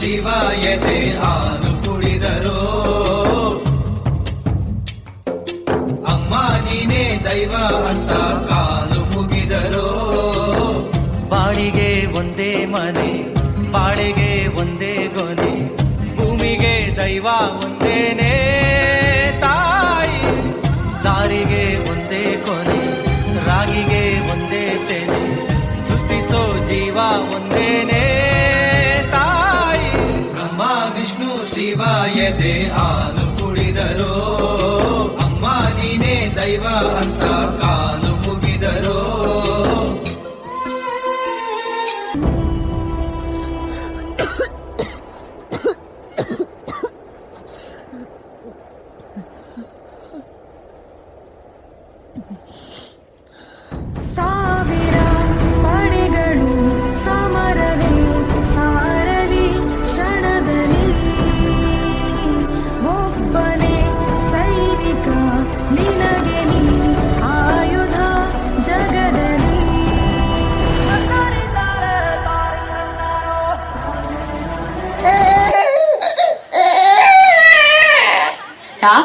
ಶಿವಾಯದೆ ಹಾಲು ಕುಡಿದರೋ. ಅಮ್ಮ ನೀನೇ ದೈವ ಅಂತ ಕಾಲು ಮುಗಿದರೋ. ಬಾಳಿಗೆ ಒಂದೇ ಮನೆ ಬಾಳಿಗೆ ಒಂದೇ me.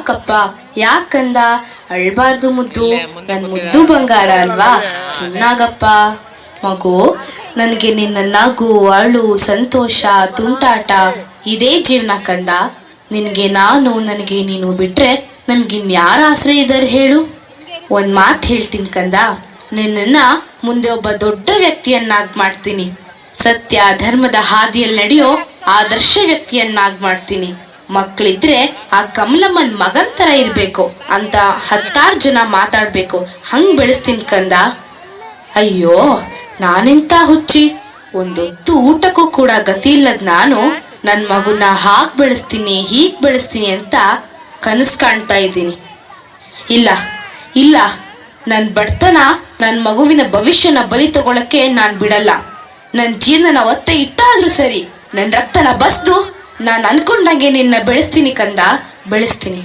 ಯಾಕಪ್ಪ? ಯಾಕಂದ? ಅಳ್ಬಾರ್ದು ಮುದ್ದು. ನನ್ ಮುದ್ದು ಬಂಗಾರ ಅಲ್ವಾ? ಚೆನ್ನಾಗಪ್ಪ. ಮಗು ನನಗೆ ನಿನ್ನ ನಗು ಅಳು ಸಂತೋಷ ತುಂಟಾಟ ಇದೇ ಜೀವನ ಕಂದ. ನಿನಗೆ ನಾನು ನನಗೆ ನೀನು ಬಿಟ್ರೆ ನಮ್ಗಿನ್ಯಾರ ಆಶ್ರಯ ಇದ್ದಾರೆ ಹೇಳು? ಒಂದ್ ಮಾತು ಹೇಳ್ತೀನಿ ಕಂದ. ನಿನ್ನನ್ನ ಮುಂದೆ ಒಬ್ಬ ದೊಡ್ಡ ವ್ಯಕ್ತಿಯನ್ನಾಗಿ ಮಾಡ್ತೀನಿ. ಸತ್ಯ ಧರ್ಮದ ಹಾದಿಯಲ್ಲಿ ನಡೆಯೋ ಆದರ್ಶ ವ್ಯಕ್ತಿಯನ್ನಾಗಿ ಮಾಡ್ತೀನಿ. ಮಕ್ಕಳಿದ್ರೆ ಆ ಕಮಲಮ್ಮನ್ ಮಗನ್ ತರ ಇರ್ಬೇಕು ಅಂತ ಹತ್ತಾರು ಜನ ಮಾತಾಡ್ಬೇಕು. ಹಂಗ್ ಬೆಳೆಸ್ತೀನಿ ಕಂದ. ಅಯ್ಯೋ, ನಾನೆಂತ ಹುಚ್ಚಿ? ಒಂದೊತ್ತು ಊಟಕ್ಕೂ ಕೂಡ ಗತಿ ಇಲ್ಲದ ನಾನು ನನ್ ಮಗುನ ಹಾಕ್ ಬೆಳೆಸ್ತೀನಿ, ಹೀಗ್ ಬೆಳೆಸ್ತೀನಿ ಅಂತ ಕನಸು ಕಾಣ್ತಾ ಇದ್ದೀನಿ. ಇಲ್ಲ ಇಲ್ಲ ನನ್ನ ಬಡತನ ನನ್ನ ಮಗುವಿನ ಭವಿಷ್ಯನ ಬಲಿ ತಗೊಳಕ್ಕೆ ನಾನು ಬಿಡಲ್ಲ. ನನ್ನ ಜೀವನನ ಒತ್ತೆ ಇಟ್ಟಾದ್ರೂ ಸರಿ ನನ್ನ ರಕ್ತನ ಬಸ್ದು ನಾನು ಅನ್ಕೊಂಡಂಗೆ ನಿನ್ನ ಬೆಳೆಸ್ತೀನಿ ಕಂದ ಬೆಳೆಸ್ತೀನಿ.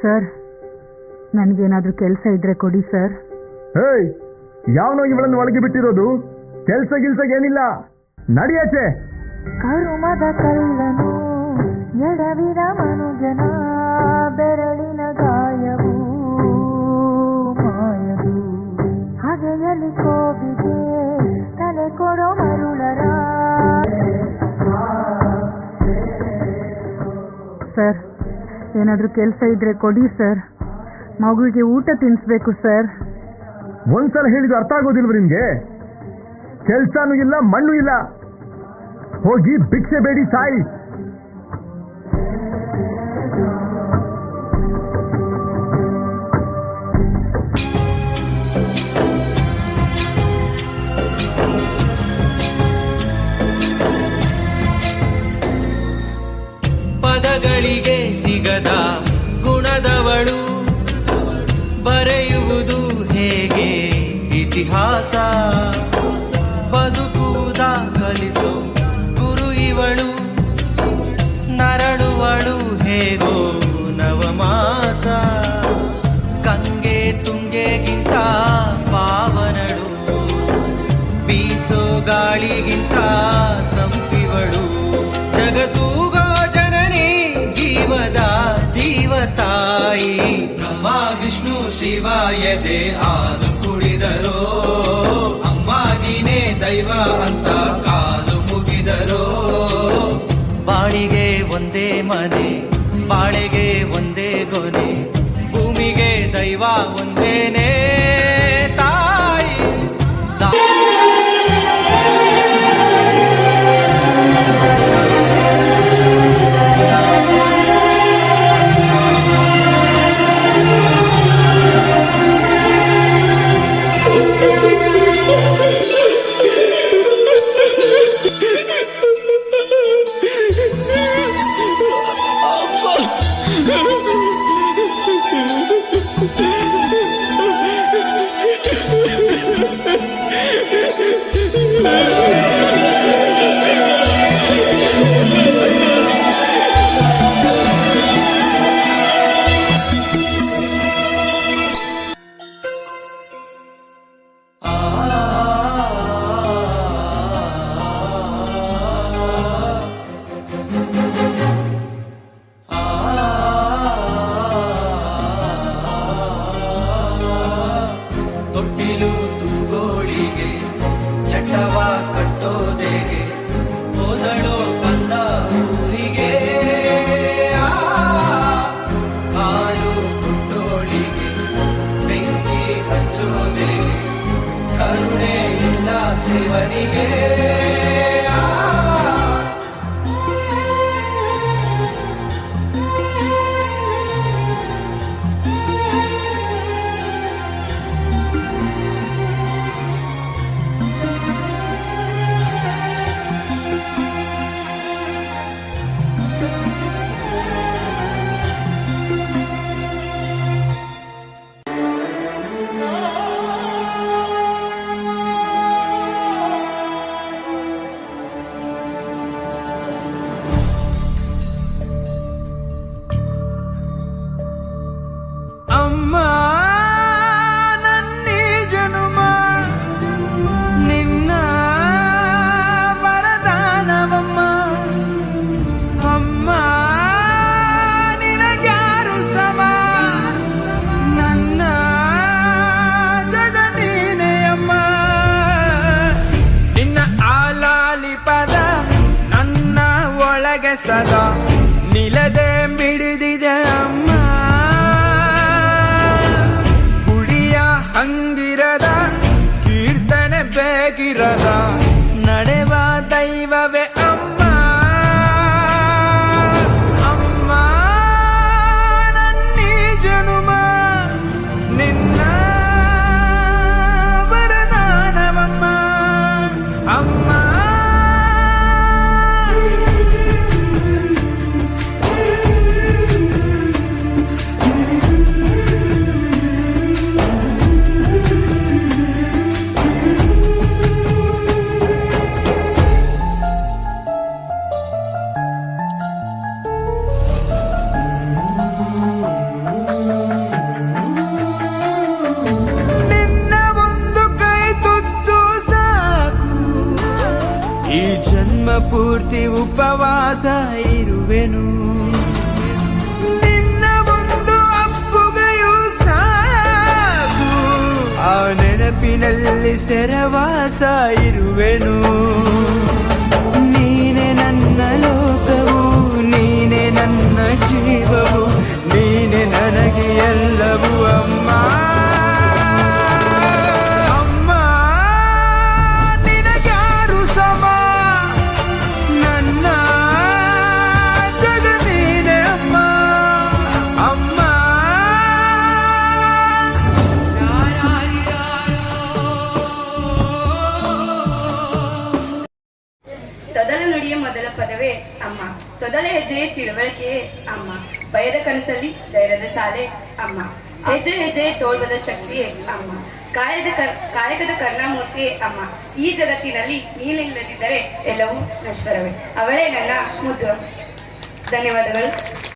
ಸರ್ ನನಗೇನಾದರೂ ಕೆಲಸ ಇದ್ರೆ ಕೊಡಿ ಸರ್. ಹೇಯ್ ಯಾವನೋ ಇವಳನ್ನು ಒಳಗೆ ಬಿಟ್ಟಿರೋದು? ಕೆಲಸ ಗಿಲ್ಸ ಏನಿಲ್ಲ. ನಡಿಯಾಚೆ ಕರುಮದ ಕಳ್ಳನು ಎಡವಿದ ಮನುಜನ ಏನಾದರೂ ಕೆಲಸ ಇದ್ರೆ ಕೊಡಿ, ಸರ್. ಮಗುವಿಗೆ ಊಟ ತಿನ್ಸ್ಬೇಕು, ಸರ್. ಒಂದ್ಸಲ ಹೇಳಿದ್ದು ಅರ್ಥ ಆಗೋದಿಲ್ವ ನಿಮ್ಗೆ? ಕೆಲ್ಸನೂ ಇಲ್ಲ, ಮಣ್ಣು ಇಲ್ಲ. ಹೋಗಿ ಭಿಕ್ಷೆ ಬೇಡಿ, ಸಾಯಿ. ಇತಿಹಾಸ. ಬದುಕುವುದ ಕಲಿಸು ಗುರು ಇವಳು, ನರಳುವಳು ಹೇಗೋ ನವಮಾಸ. ಕಂಗೆ ತುಂಗೆಗಿಂತ ಪಾವನಳು. ಬೀಸೋ ಗಾಳಿಗಿಂತ ತಂಪಿವಳು. ಜಗತೂಗ ಜನನಿ ಜೀವದ ಜೀವತಾಯಿ. ಬ್ರಹ್ಮ, ವಿಷ್ಣು, ಶಿವಾಯ ಹಾಲು ದೈವ ಅಂತ ಕಾಲು ಮುಗಿದರು. ಬಾಳಿಗೆ ಒಂದೇ ಮನೆ ಬಾಳೆಗೆ ಒಂದೇ ಗೊನೆ ಭೂಮಿಗೆ ದೈವ ಒಂದೇನೇ. ಸದಾ ನಿಲದೆ ಮಿಡಿದಿದೆ ಅಮ್ಮ. ಗುಡಿಯ ಹಂಗಿರದ ಕೀರ್ತನೆ ಬೇಕಿರದ ಈ ಜನ್ಮ ಪೂರ್ತಿ ಉಪವಾಸ ಇರುವೆನು. ನಿನ್ನ ಒಂದು ಅಪ್ಪುಗೆಯೂ ಸಾಕು. ಆ ನೆನಪಿನಲ್ಲಿ ಸೆರವಾಸ ಇರುವೆನು. ತಿಳುವಳಿಕೆಯೇ ಅಮ್ಮ. ಭಯದ ಕನಸಲ್ಲಿ ಧೈರ್ಯದ ಸಾಲೆ ಅಮ್ಮ. ಹೆಜ್ಜೆ ಹೆಜ್ಜೆ ತೋಳ್ಬದ ಶಕ್ತಿಯೇ ಅಮ್ಮ. ಕಾಯದ ಕಾಯಕದ ಕರ್ಣಮೂರ್ತಿಯೇ ಅಮ್ಮ. ಈ ಜಗತ್ತಿನಲ್ಲಿ ನೀನಿಲ್ಲದಿದ್ದರೆ ಎಲ್ಲವೂ ನಶ್ವರವೇ. ಅವಳೇ ನನ್ನ ಮುದ್ದು. ಧನ್ಯವಾದಗಳು.